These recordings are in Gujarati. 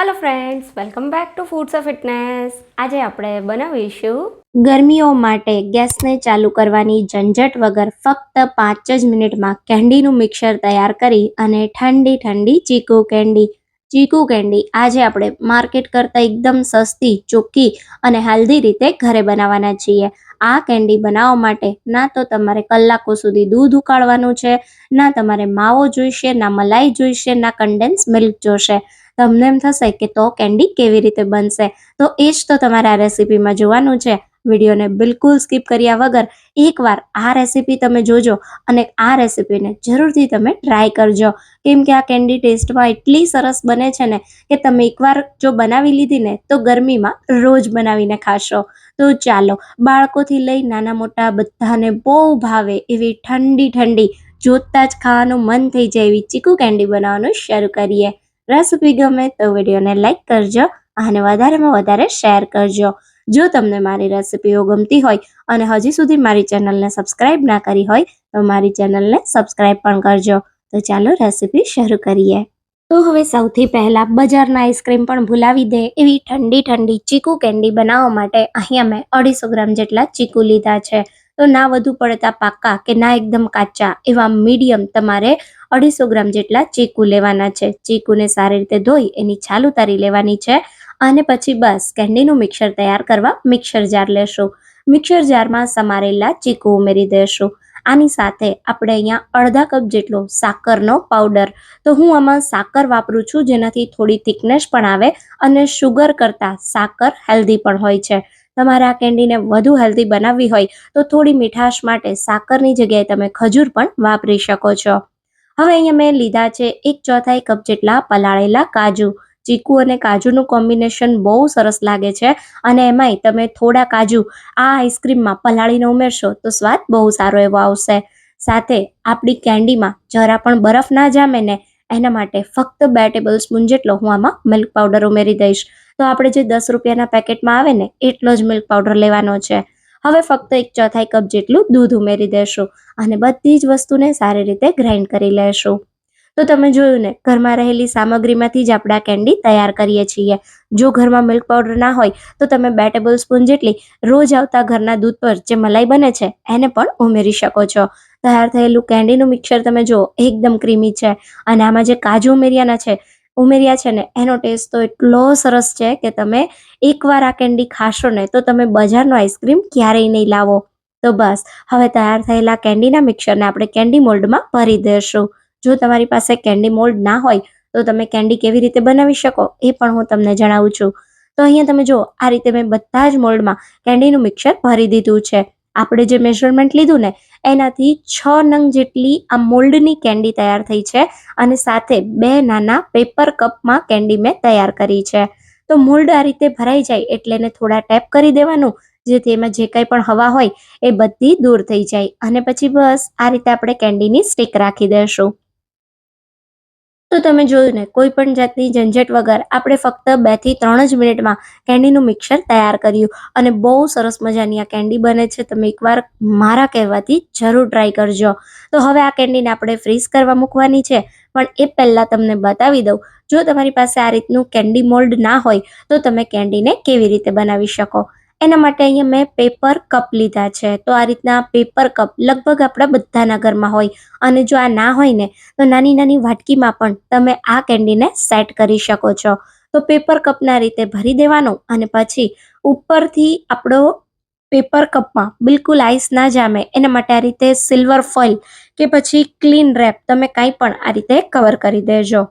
Hello friends welcome back to foods of fitness આજે આપણે બનાવીશું ગરમીઓ માટે ગેસને ચાલુ કરવાની ઝંઝટ વગર ફક્ત પાંચ જ મિનિટમાં કેન્ડીનું મિક્સર તૈયાર કરી અને ઠંડી ઠંડી ચીકુ કેન્ડી. ચીકુ કેન્ડી આજે આપણે માર્કેટ કરતાં એકદમ સસ્તી, ચોખ્ખી અને હેલ્ધી રીતે ઘરે બનાવવાના છીએ. આ કેન્ડી બનાવવા માટે ના તો તમારે કલાકો સુધી દૂધ ઉકાળવાનું છે, ના તમારે માવો જોઈશે, ના મલાઈ જોઈશે, ના કન્ડેન્સ મિલ્ક જોઈશે તમને એમ થશે કે તો કેન્ડી કેવી રીતે બનશે? તો એ જ તો તમારે આ રેસીપીમાં જોવાનું છે. વિડીયોને બિલકુલ સ્કીપ કર્યા વગર એકવાર આ રેસીપી તમે જોજો અને આ રેસીપીને જરૂરથી તમે ટ્રાય કરજો. કેમ કે આ કેન્ડી ટેસ્ટમાં એટલી સરસ બને છે ને કે તમે એકવાર જો બનાવી લીધી ને તો ગરમીમાં રોજ બનાવીને ખાશો. તો ચાલો બાળકોથી લઈ નાના મોટા બધાને બહુ ભાવે એવી ઠંડી ઠંડી જોતાં જ ખાવાનું મન થઈ જાય એવી ચીકુ કેન્ડી બનાવવાનું શરૂ કરીએ. રેસીપી ગમે તો વિડીયોને લાઇક કરજો અને વધારેમાં વધારે શેર કરજો. જો તમને મારી રેસિપીઓ ગમતી હોય અને હજી સુધી મારી ચેનલને સબસ્ક્રાઇબ ના કરી હોય, તો મારી ચેનલને સબસ્ક્રાઇબ પણ કરજો. તો ચાલો રેસીપી શરૂ કરીએ. તો હવે સૌથી પહેલાં બજારના આઈસ્ક્રીમ પણ ભૂલાવી દે એવી ઠંડી ઠંડી ચીકુ કેન્ડી બનાવવા માટે અહીંયા મેં અઢીસો ગ્રામ જેટલા ચીકુ લીધા છે. તો ના વધુ પડતા પાકા કે ના એકદમ કાચા એવા મીડિયમ તમારે અઢીસો ગ્રામ જેટલા ચીકુ લેવાના છે. ચીકુને સારી રીતે ધોઈ એની છાલ ઉતારી લેવાની છે. અને પછી બસ કેન્ડીનું મિક્સર તૈયાર કરવા મિક્સર જાર લેશું. મિક્સર જારમાં સમારેલા ચીકુ ઉમેરી દેશું. આની સાથે આપણે અહીંયા અડધા કપ જેટલો સાકરનો પાવડર. તો હું આમાં સાકર વાપરું છું, જેનાથી થોડી થિકનેસ પણ આવે અને શુગર કરતાં સાકર હેલ્ધી પણ હોય છે. તમારે આ કેન્ડીને વધુ હેલ્ધી બનાવવી હોય તો થોડી મીઠાશ માટે સાકરની જગ્યાએ તમે ખજૂર પણ વાપરી શકો છો. હવે અહીંયા મેં લીધા છે એક ચોથાઈ કપ જેટલા પલાળેલા કાજુ. ચીકુ અને કાજુનું કોમ્બિનેશન બહુ સરસ લાગે છે. અને એમાંય તમે થોડા કાજુ આ આઈસ્ક્રીમમાં પલાળીને ઉમેરશો તો સ્વાદ બહુ સારો એવો આવશે. સાથે આપણી કેન્ડીમાં જરા પણ બરફ ના જામે ને એના માટે ફક્ત બે ટેબલ સ્પૂન જેટલો હું આમાં મિલ્ક પાવડર ઉમેરી દઈશ. તો આપણે જે દસ રૂપિયાના પેકેટમાં આવે ને એટલો જ મિલ્ક પાવડર લેવાનો છે. હવે ફક્ત એક ચોથાઈ કપ જેટલું દૂધ ઉમેરી દેશું અને બધી જ વસ્તુને સારી રીતે ગ્રાઇન્ડ કરી લેશું. તો તમે જોયું ને, ઘરમાં રહેલી સામગ્રીમાંથી જ આપણે કેન્ડી તૈયાર કરીએ છીએ. જો ઘરમાં મિલ્ક પાવડર ના હોય, તો તમે બે ટેબલ સ્પૂન જેટલી રોજ આવતા ઘરના દૂધ પર જે મલાઈ બને છે, એને પણ ઉમેરી શકો છો. તૈયાર થયેલું કેન્ડીનું મિક્સર તમે જુઓ, એકદમ ક્રીમી છે. અને આમાં જે કાજુ ઉમેર્યાના છે, ઉમેર્યા છે ને, એનો ટેસ્ટ તો એટલો સરસ છે કે તમે એકવાર આ કેન્ડી ખાશો ને, તો તમે બજારનો આઈસ્ક્રીમ ક્યારેય નહીં લાવો. તો બસ, હવે તૈયાર થયેલા કેન્ડીના મિક્સરને આપણે કેન્ડી મોલ્ડમાં ભરી દઈશું જો તમારી પાસે કેન્ડી મોલ્ડ ના હોય, તો તમે કેન્ડી કેવી રીતે બનાવી શકો એ પણ હું તમને જણાવું છું. તો અહીંયા તમે જુઓ, આ રીતે મેં બધા જ મોલ્ડમાં કેન્ડીનું મિક્સર ભરી દીધું છે. આપણે જે મેઝરમેન્ટ લીધું ને, એનાથી છ નંગ જેટલી આ મોલ્ડની કેન્ડી તૈયાર થઈ છે અને સાથે બે નાના પેપર કપમાં કેન્ડી મેં તૈયાર કરી છે. તો મોલ્ડ આ રીતે ભરાઈ જાય એટલે એને થોડા ટેપ કરી દેવાનું, જેથી એમાં જે કંઈ પણ હવા હોય એ બધી દૂર થઈ જાય. અને પછી બસ આ રીતે આપણે કેન્ડીની સ્ટીક રાખી દઈશું તો તમે જોયું ને, કોઈ પણ જાતની ઝંઝટ વગર આપણે ફક્ત બેથી ત્રણ જ મિનિટમાં કેન્ડીનું મિક્સર તૈયાર કર્યું. અને બહુ સરસ મજાની આ કેન્ડી બને છે, તમે એકવાર મારા કહેવાથી જરૂર ટ્રાય કરજો. તો હવે આ કેન્ડીને આપણે ફ્રીઝ કરવા મૂકવાની છે, પણ એ પહેલાં તમને બતાવી દઉં. જો તમારી પાસે આ રીતનું કેન્ડી મોલ્ડ ના હોય, તો તમે કેન્ડીને કેવી રીતે બનાવી શકો? એના માટે અહીંયા મેં પેપર કપ લીધા છે. તો આ રીતના પેપર કપ લગભગ આપણા બધાના ઘરમાં હોય. અને જો આ ના હોય ને, તો નાની નાની વાટકીમાં પણ તમે આ કેન્ડીને સેટ કરી શકો છો. તો પેપર કપના રીતે ભરી દેવાનું અને પછી ઉપરથી આપણો પેપર કપમાં બિલકુલ આઈસ ના જામે. એના માટે આ રીતે સિલ્વર ફોઇલ કે પછી ક્લીન રેપ તમે કાંઈ પણ આ રીતે કવર કરી દેજો.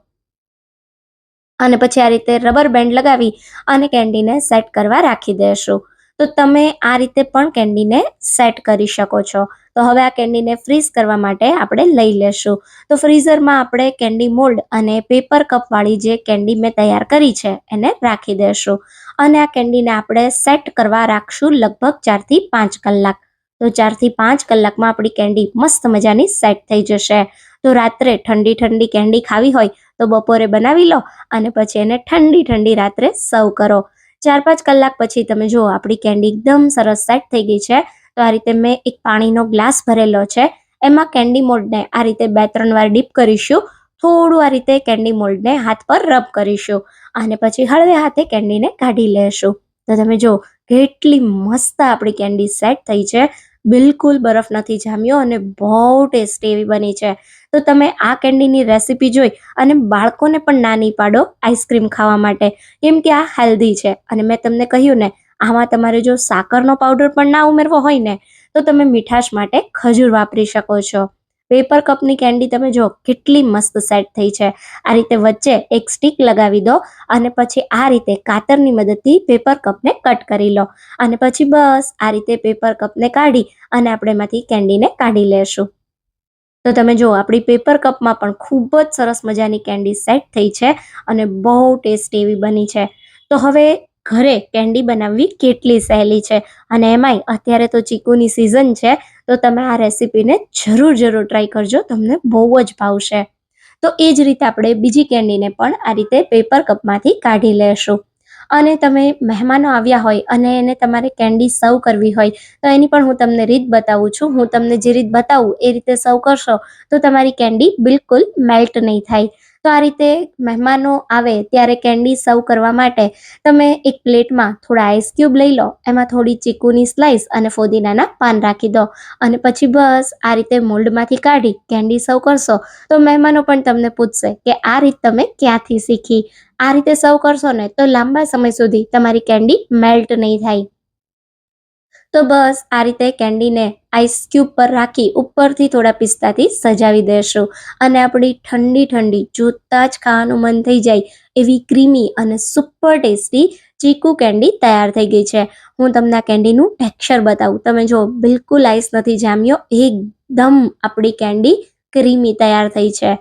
અને પછી આ રીતે રબર બેન્ડ લગાવી અને કેન્ડીને સેટ કરવા રાખી દેશું. તો તમે આ રીતે પણ કેન્ડીને સેટ કરી શકો છો. તો હવે આ કેન્ડીને ફ્રીઝ કરવા માટે આપણે લઈ લેશું. તો ફ્રીઝરમાં આપણે કેન્ડી મોલ્ડ અને પેપર કપવાળી જે કેન્ડી મેં તૈયાર કરી છે, એને રાખી દેશું. અને આ કેન્ડીને આપણે સેટ કરવા રાખશું લગભગ ચારથી પાંચ કલાક. તો ચારથી પાંચ કલાકમાં આપણી કેન્ડી મસ્ત મજાની સેટ થઈ જશે. તો રાત્રે ઠંડી ઠંડી કેન્ડી ખાવી હોય તો બપોરે બનાવી લો અને પછી એને ઠંડી ઠંડી રાત્રે સર્વ કરો. ચાર પાંચ કલાક પછી તમે જુઓ, આપણી કેન્ડી એકદમ સરસ સેટ થઈ ગઈ છે. તો આ રીતે મેં એક પાણીનો ગ્લાસ ભરેલો છે. એમાં કેન્ડી મોલ્ડને આ રીતે બે ત્રણ વાર ડીપ કરીશું. થોડું આ રીતે કેન્ડી મોલ્ડને હાથ પર રબ કરીશું. અને પછી હળવે હાથે કેન્ડીને કાઢી લેશું. તો તમે જો કેટલી મસ્ત આપણી કેન્ડી સેટ થઈ છે. બિલકુલ બરફ નથી જામ્યો અને બહુ ટેસ્ટી એવી બની છે. તો તમે આ કેન્ડીની રેસીપી જોઈ અને બાળકોને પણ નાની પાડો આઈસ્ક્રીમ ખાવા માટે. કેમ કે આ હેલ્ધી છે. અને મેં તમને કહ્યું ને, આમાં તમારે જો સાકરનો પાવડર પણ ના ઉમેરવો હોય ને, તો તમે મીઠાશ માટે ખજૂર વાપરી શકો છો. પેપર કપની કેન્ડી તમે જો કેટલી મસ્ત સેટ થઈ છે. આ રીતે વચ્ચે એક સ્ટીક લગાવી દો અને પછી આ રીતે કાતરની મદદથી પેપર કપને કટ કરી લો. અને પછી બસ આ રીતે પેપર કપને કાઢી અને આપણે એમાંથી કેન્ડીને કાઢી લેશું. તો તમે જો આપણી પેપર કપમાં પણ ખૂબ જ સરસ મજાની કેન્ડી સેટ થઈ છે અને બહુ ટેસ્ટી એવી બની છે. તો હવે ઘરે કેન્ડી બનાવવી કેટલી સહેલી છે. અને એમાંય અત્યારે તો ચીકુની સિઝન છે, તો તમે આ રેસીપીને જરૂર જરૂર ટ્રાય કરજો, તમને બહુ જ ભાવશે. તો એ જ રીતે આપણે બીજી કેન્ડીને પણ આ રીતે પેપર કપમાંથી કાઢી લેશું. અને તમે મહેમાનો આવ્યા હોય અને એને તમારે કેન્ડી સર્વ કરવી હોય, તો એની પણ હું તમને રીત બતાવું છું. હું તમને જે રીત બતાવું એ રીતે સર્વ કરશો, તો તમારી કેન્ડી બિલકુલ મેલ્ટ નહીં થાય. તો આ રીતે મહેમાનો આવે ત્યારે કેન્ડી સર્વ કરવા માટે તમે એક પ્લેટમાં થોડા આઈસ ક્યુબ લઈ લો, એમાં થોડી ચીકુની સ્લાઈસ અને ફોદીનાના પાન રાખી દો અને પછી બસ આ રીતે મોલ્ડમાંથી કાઢી કેન્ડી સર્વ કરશો તો મહેમાનો પણ તમને પૂછશે કે આ રીત તમે ક્યાંથી શીખી? આ રીતે સર્વ કરશો ને તો લાંબા સમય સુધી તમારી કેન્ડી મેલ્ટ નહીં થાય. તો બસ આ રીતે કેન્ડીને આઈસ ક્યુબ પર રાખી ઉપરથી થોડા પિસ્તાથી સજાવી દેશું. અને આપણી ઠંડી ઠંડી જોતાં જ ખાવાનું મન થઈ જાય એવી ક્રીમી અને સુપર ટેસ્ટી ચીકુ કેન્ડી તૈયાર થઈ ગઈ છે. હું તમને આ કેન્ડીનું ટેક્સચર બતાવું. તમે જો બિલકુલ આઈસ નથી જામ્યો, એકદમ આપણી કેન્ડી ક્રીમી તૈયાર થઈ છે.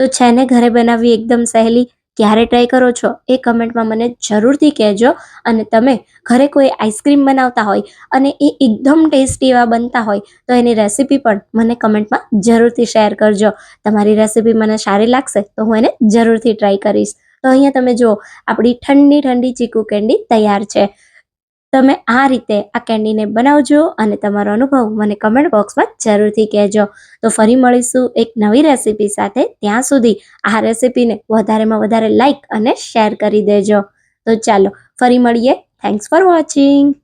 તો છે ને ઘરે બનાવવી એકદમ સહેલી? ક્યારે ટ્રાય કરો છો એ કમેન્ટમાં મને જરૂરથી કહેજો અને તમે ઘરે કોઈ આઈસ્ક્રીમ બનાવતા હોય અને એ એકદમ ટેસ્ટી એવા બનતા હોય તો એની રેસીપી પણ મને કમેન્ટમાં જરૂરથી શેર કરજો. તમારી રેસીપી મને સારી લાગશે તો હું એને જરૂરથી ટ્રાય કરીશ. તો અહીંયા તમે જુઓ, આપણી ઠંડી ઠંડી ચીકુ કેન્ડી તૈયાર છે. તમે આ રીતે આ કેન્ડીને બનાવજો અને તમારો અનુભવ મને કમેન્ટ બોક્સમાં જરૂરથી કહેજો. તો ફરી મળીશું એક નવી રેસીપી સાથે. ત્યાં સુધી આ રેસીપીને વધારેમાં વધારે લાઇક અને શેર કરી દેજો. તો ચાલો, ફરી મળીએ. Thanks for watching